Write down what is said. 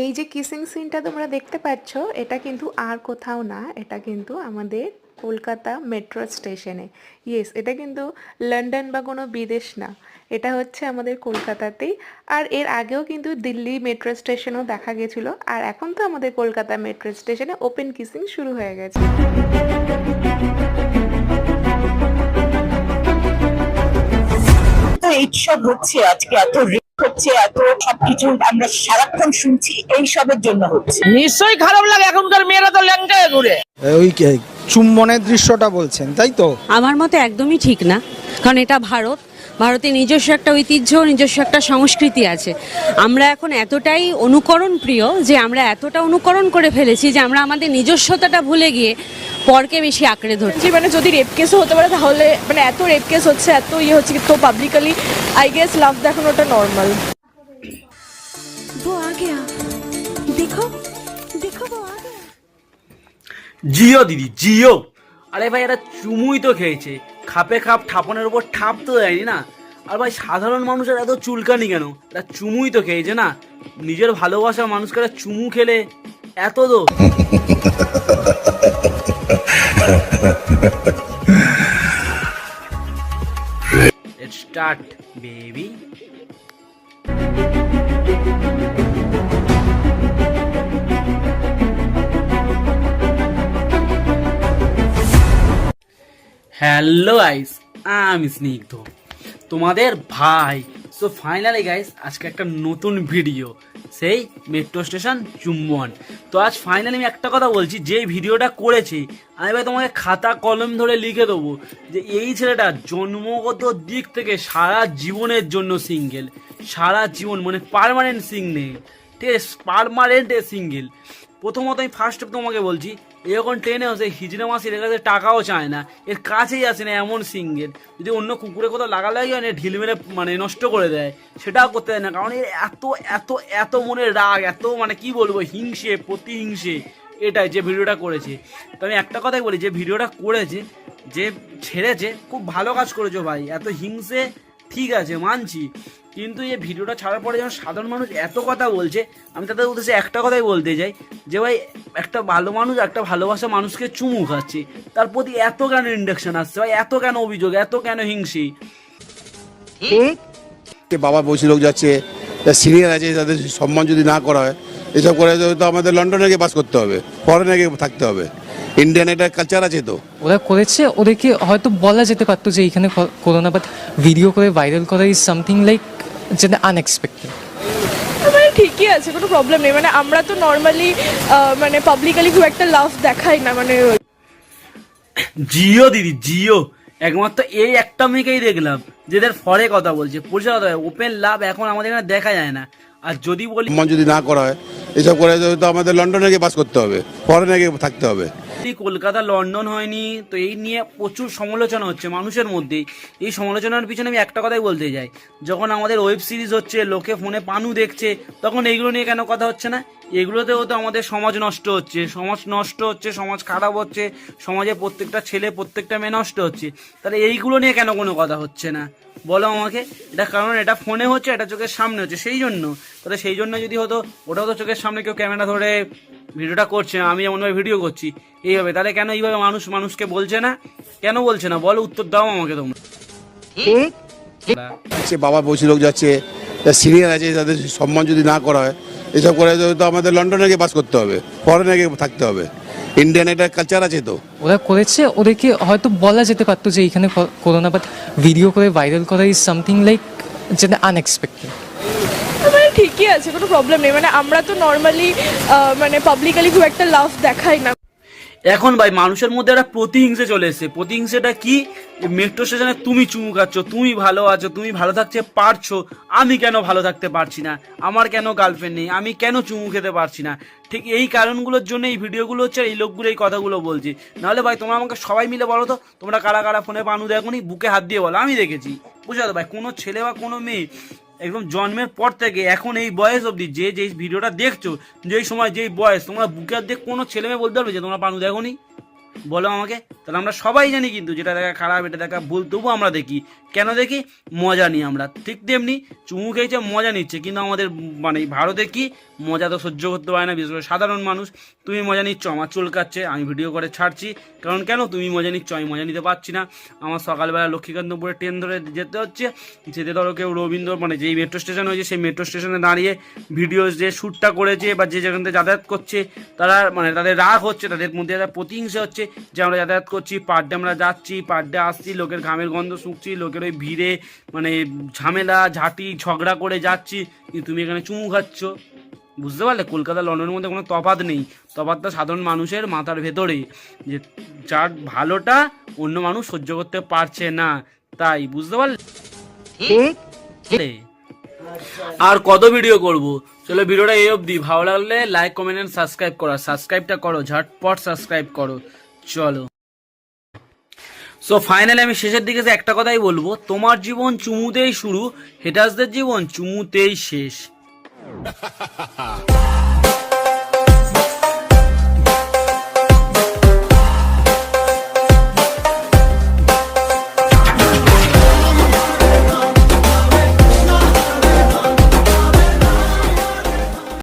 এই যে কিসিং সিনটা তোমরা দেখতে পাচ্ছ, এটা কিন্তু আর কোথাও না, এটা কিন্তু আমাদের কলকাতা মেট্রো স্টেশনে ইয়েস এটা কিন্তু লন্ডন বা কোনো বিদেশ না, এটা হচ্ছে আমাদের কলকাতাতেই। আর এর আগেও কিন্তু দিল্লি মেট্রো স্টেশনও দেখা গেছিল, আর এখন তো আমাদের কলকাতা মেট্রো স্টেশনে ওপেন কিসিং শুরু হয়ে গেছে। এইসব হচ্ছে আজকে এত হচ্ছে এত সবকিছু আমরা সারাক্ষণ শুনছি এইসবের জন্য হচ্ছে। নিশ্চয়ই খারাপ লাগে এখনকার মেয়েরা তো ল্যাংটায় ঘুরে। ওই কে- চুম্বনের দৃশ্যটা বলছেন তাই তো? আমার মতে একদমই ঠিক না কারণ এটা ভারত ভারতের নিজস্ব একটা ঐতিহ্য নিজস্ব একটা সংস্কৃতি আছে। আমরা এখন এতটাই অনুকরণ প্রিয় যে আমরা এতটা অনুকরণ করে ফেলেছি যে আমরা আমাদের নিজস্বতাটা ভুলে গিয়ে পরকে বেশি আঁকড়ে ধরছি। মানে যদি রেপ কেসও হতে পারে তাহলে মানে এত রেপ কেস হচ্ছে এত ইয়ে হচ্ছে তো পাবলিকালি আই গেস লাভ দেখুন ওটা নর্মাল জিও দিদি জিও। আরে ভাই এরা চুমুই তো খেয়েছে। খাপে খাপ ঠাপনের উপর ঠাপ তো দেয়নি না। আর ভাই সাধারণ মানুষের এত চুলকানি কেন? তা চুমুই তো খেয়েছে না। নিজের ভালোবাসা মানুষকে চুমু খেলে এত দো স্টার্ট বেবি হ্যালো গাইস আমি স্নিগ্ধ তোমাদের ভাই। সো ফাইনালি গাইস আজকে একটা নতুন ভিডিও সেই মেট্রো স্টেশন চুম্বন। তো আজ ফাইনালি আমি একটা কথা বলছি, যে ভিডিওটা করেছি, আমি ভাই তোমাকে খাতা কলম ধরে লিখে দেবো যে এই ছেলেটা জন্মগত দিক থেকে সারা জীবনের জন্য সিঙ্গেল সারা জীবন মানে পারমানেন্ট সিঙ্গেল ঠিক আছে পারমানেন্ট সিঙ্গেল প্রথমত আমি ফার্স্ট তোমাকে বলছি এরকম ট্রেনে হচ্ছে হিজড়ে মাসির কাছে টাকাও চায় না। এর কাছেই আসে না এমন সিঙ্গেল। যদি অন্য কুকুরে কোথাও লাগালাই হয় না ঢিল মেরে মানে নষ্ট করে দেয়। সেটাও করতে দেয় না, কারণ এর এত এত এত মনে রাগ, এত মানে কি বলব, হিংসে, প্রতিহিংসে। এটাই যে ভিডিওটা করেছে। তো আমি একটা কথাই বলি, যে ভিডিওটা করেছে, যে ছেড়েছে, খুব ভালো কাজ করেছ ভাই। এত হিংসে, ঠিক আছে, মানছি। কিন্তু এই ভিডিওটা ছাড়ার পরে যখন সাধারণ মানুষ এত কথা বলছে আমি তাদের উদ্দেশ্যে একটা কথাই বলতে চাই যে ভাই একটা ভালো মানুষ একটা ভালোবাসা মানুষকে চুমু খাচ্ছে। তার প্রতি এত কেন ইন্ডাকশন আসছে? ভাই এত কেন অভিযোগ? এত কেন হিংসি? বাবা বসে লোক যাচ্ছে সিনিয়র আছে তাদের সম্মান যদি না করা হয় এসব করে তো আমাদের লন্ডনে গিয়ে বাস করতে হবে ফরেনে গিয়ে থাকতে হবে। ইন্ডিয়ান একটা কালচার আছে তো। ওরা করেছে ওদেরকে হয়তো বলা যেতে পারতো যে এইখানে করো না বাট ভিডিও করে ভাইরাল করা ইজ সামথিং লাইক যেটা আনএক্সপেক্টেড মানে ঠিকই আছে কোনো প্রবলেম নেই। মানে আমরা তো নর্মালি মানে পাবলিকালি খুব একটা লাভ দেখাই না মানে জিও দিদি জিও। একমাত্র এই একটা মেয়েকেই দেখলাম যেদের ফরে কথা বলছে পরিচালক কথা ওপেন লাভ এখন আমাদের এখানে দেখা যায় না। আর যদি বলি সম্মান যদি না করা হয় এসব করে তো আমাদের লন্ডনে গিয়ে বাস করতে হবে ফরেনে গিয়ে থাকতে হবে। কলকাতা লন্ডন হয়নি তো এই নিয়ে প্রচুর সমালোচনা হচ্ছে মানুষের মধ্যে এই সমালোচনার পিছনে আমি একটা কথাই বলতে চাই যখন আমাদের ওয়েব সিরিজ হচ্ছে লোকে ফোনে পানু দেখছে তখন এইগুলো নিয়ে কেন কথা হচ্ছে না? এগুলোতেও তো আমাদের সমাজ নষ্ট হচ্ছে। সমাজ নষ্ট হচ্ছে সমাজ খারাপ হচ্ছে সমাজে প্রত্যেকটা ছেলে প্রত্যেকটা মেয়ে নষ্ট হচ্ছে। তাহলে এইগুলো নিয়ে কেন কোনো কথা হচ্ছে না? বলো আমাকে। এটা কারণ এটা ফোনে হচ্ছে এটা চোখের সামনে হচ্ছে সেই জন্য। তাহলে সেই জন্য যদি হতো ওটাও তো চোখের সামনে কেউ ক্যামেরা ধরে ভিডিওটা করছে আমি এমনভাবে ভিডিও করছি। এইভাবে তাহলে কেন এইভাবে মানুষ মানুষকে বলছে না? কেন বলছে না? বলো উত্তর দাও আমাকে তোমরা। সে বাবা বসে লোক যাচ্ছে সিনিয়র আছে তাদের সম্মান যদি না করা হয় এসব করে তো আমাদের লন্ডনে গিয়ে বাস করতে হবে ফরেনে গিয়ে থাকতে হবে। ইন্ডিয়ান একটা কালচার আছে তো। ওরা করেছে ওদেরকে হয়তো বলা যেতে পারতো যে এইখানে করোনা বাট ভিডিও করে ভাইরাল করা ইজ সামথিং লাইক যেটা আনএক্সপেক্টেড মানে ঠিকই আছে কোনো প্রবলেম নেই। মানে আমরা তো নর্মালি মানে পাবলিকালি খুব একটা লাভ দেখাই না। এখন ভাই, মানুষের মধ্যে একটা প্রতিহিংসে চলে এসেছে। প্রতিহিংসেটা কি? মেট্রো স্টেশনে তুমি চুমু খাচ্ছ, তুমি ভালো আছো, তুমি ভালো থাকতে পারছ, আমি কেন ভালো থাকতে পারছি না? আমার কেন গার্লফ্রেন্ড নেই? আমি কেন চুমু খেতে পারছি না? ঠিক এই কারণগুলোর জন্য এই ভিডিওগুলো হচ্ছে এই লোকগুলো এই কথাগুলো বলছি। নাহলে ভাই, তোমরা আমাকে সবাই মিলে বলো তো, তোমরা কারা কারা ফোনে পানু দেখোনি? বুকে হাত দিয়ে বলো, আমি দেখেছি। বুঝতে তো ভাই, কোনো ছেলে বা কোনো মেয়ে একদম জন্মের পর থেকে এখন এই বয়স অবধি যে যে ভিডিওটা দেখছ, যেই সময় যেই বয়স, তোমরা বুকে দিয়ে কোনো ছেলে মেয়ে বলতে পারবে যে তোমরা পানু দেখোনি? বলো আমাকে। তাহলে আমরা সবাই জানি কিন্তু যেটা দেখা খারাপ, এটা দেখা ভুল, তবু আমরা দেখি। কেন দেখি? মজা নিই আমরা। ঠিক তেমনি চুমু খেয়েছে, মজা নিচ্ছে। কিন্তু আমাদের মানে ভারতে কি মজা তো সহ্য করতে পারে না, বিশেষ করে সাধারণ মানুষ। তুমি মজা নিচ্ছ, আমার চুলকাচ্ছে আমি ভিডিও করে ছাড়ছি। কারণ কেন তুমি মজা নিচ্ছ, আমি মজা নিতে পারছি না। আমার সকালবেলা লক্ষ্মীকান্তপুরে ট্রেন ধরে যেতে হচ্ছে। যেতে ধরো কেউ রবীন্দ্র মানে যেই মেট্রো স্টেশন হয়েছে, সেই মেট্রো স্টেশনে দাঁড়িয়ে ভিডিও যে শ্যুটটা করেছে বা যে যেখান থেকে যাতায়াত করছে, তারা মানে তাদের রাগ হচ্ছে, তাদের মধ্যে একটা প্রতিহিংসা হচ্ছে যে আমরা যাতায়াত করছি পার ডে আমরা যাচ্ছি পার ডে আসছি, লোকের ঘামের গন্ধ শুকছি লোকের ওই ভিড়ে মানে ঝামেলা, ঝাঁটি, ঝগড়া করে যাচ্ছি। তুমি এখানে চুমু খাচ্ছ। বুঝতে পারলে? কলকাতা লন্ডনের মধ্যে কোনো তফাত নেই। তফাতটা সাধারণ মানুষের মাথার ভেতরে যে যার ভালোটা অন্য মানুষ সহ্য করতে পারছে না তাই বুঝতে পারলে? আর কত ভিডিও করব? চলো ভিডিওটা এই অবধি। ভালো লাগলে লাইক কমেন্ট এন্ড সাবস্ক্রাইব করো। সাবস্ক্রাইবটা করো ঝটপট সাবস্ক্রাইব করো। চলো। সো ফাইনালি আমি শেষের দিকে যে একটা কথাই বলব তোমার জীবন চুমুতেই শুরু হেটাসদের জীবন চুমুতেই শেষ। ハハハハ!